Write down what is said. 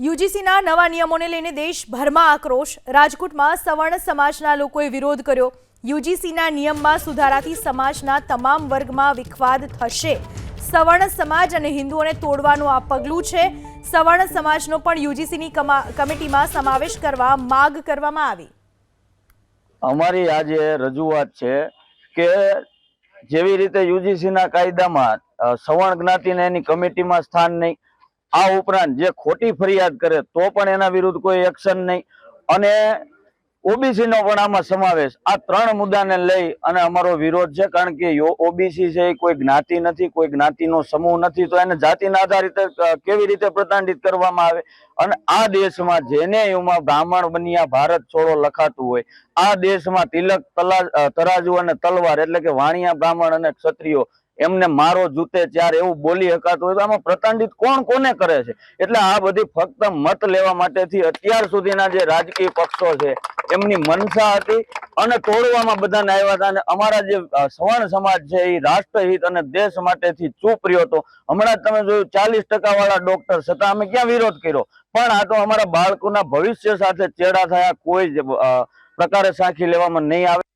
યુજીસીના નવા નિયમોને લઈને દેશભરમાં આક્રોશ. રાજકોટમાં સવર્ણ સમાજના લોકોએ વિરોધ કર્યો. યુજીસીના નિયમમાં સુધારાથી સમાજના તમામ વર્ગમાં વિખવાદ થશે. સવર્ણ સમાજ અને હિન્દુઓને તોડવાનું આ પગલું છે. સવર્ણ સમાજનો પણ યુજીસીની કમા- કમિટીમાં સમાવેશ કરવા માગ કરવામાં આવી. અમારી આજે રજૂઆત છે કે જેવી રીતે યુજીસીના કાયદામાં સવર્ણ જ્ઞાતિને એની કમિટીમાં સ્થાન નહીં આ ઉપરાંત જે ખોટી ફરિયાદ કરે તો પણ એના વિરુદ્ધ કોઈ એક્શન નહીં. અને ઓબીસી નો પણ આમાં સમાવેશ. આ ત્રણ મુદ્દાને લઈ અને અમારો વિરોધ છે, કારણ કે ઓબીસી છે એ કોઈ જ્ઞાતિ નથી, કોઈ જ્ઞાતિનો સમૂહ નથી, તો એને જાતિના આધારિત કેવી રીતે પ્રતાંડિત કરવામાં આવે? અને આ દેશમાં જેને એમાં બ્રાહ્મણ બન્યા, ભારત છોડો લખાતું હોય, આ દેશમાં તિલક તલા તરાજુ અને તલવાર એટલે કે વાણિયા બ્રાહ્મણ અને ક્ષત્રિયો એમને મારો જૂતે ચાર એવું બોલી શકાતું હોય તો આમાં પ્રતાંડિત કોણ કોને કરે છે? એટલે આ બધી ફક્ત મત લેવા માટેથી અત્યાર સુધીના જે રાજકીય પક્ષો છે, એમની મનસા હતી અને તોડવામાં બધાને આવ્યા હતા અને અમારા જે સવર્ણ સમાજ છે એ રાષ્ટ્રહિત અને દેશ માટેથી ચૂપ રહ્યો હતો. હમણાં તમે જોયું ચાલીસ ટકા વાળા ડોક્ટર છતાં અમે ક્યાં વિરોધ કર્યો? પણ આ તો અમારા બાળકોના ભવિષ્ય સાથે ચેડા થયા, કોઈ જ પ્રકારે સાખી લેવામાં નહીં આવે.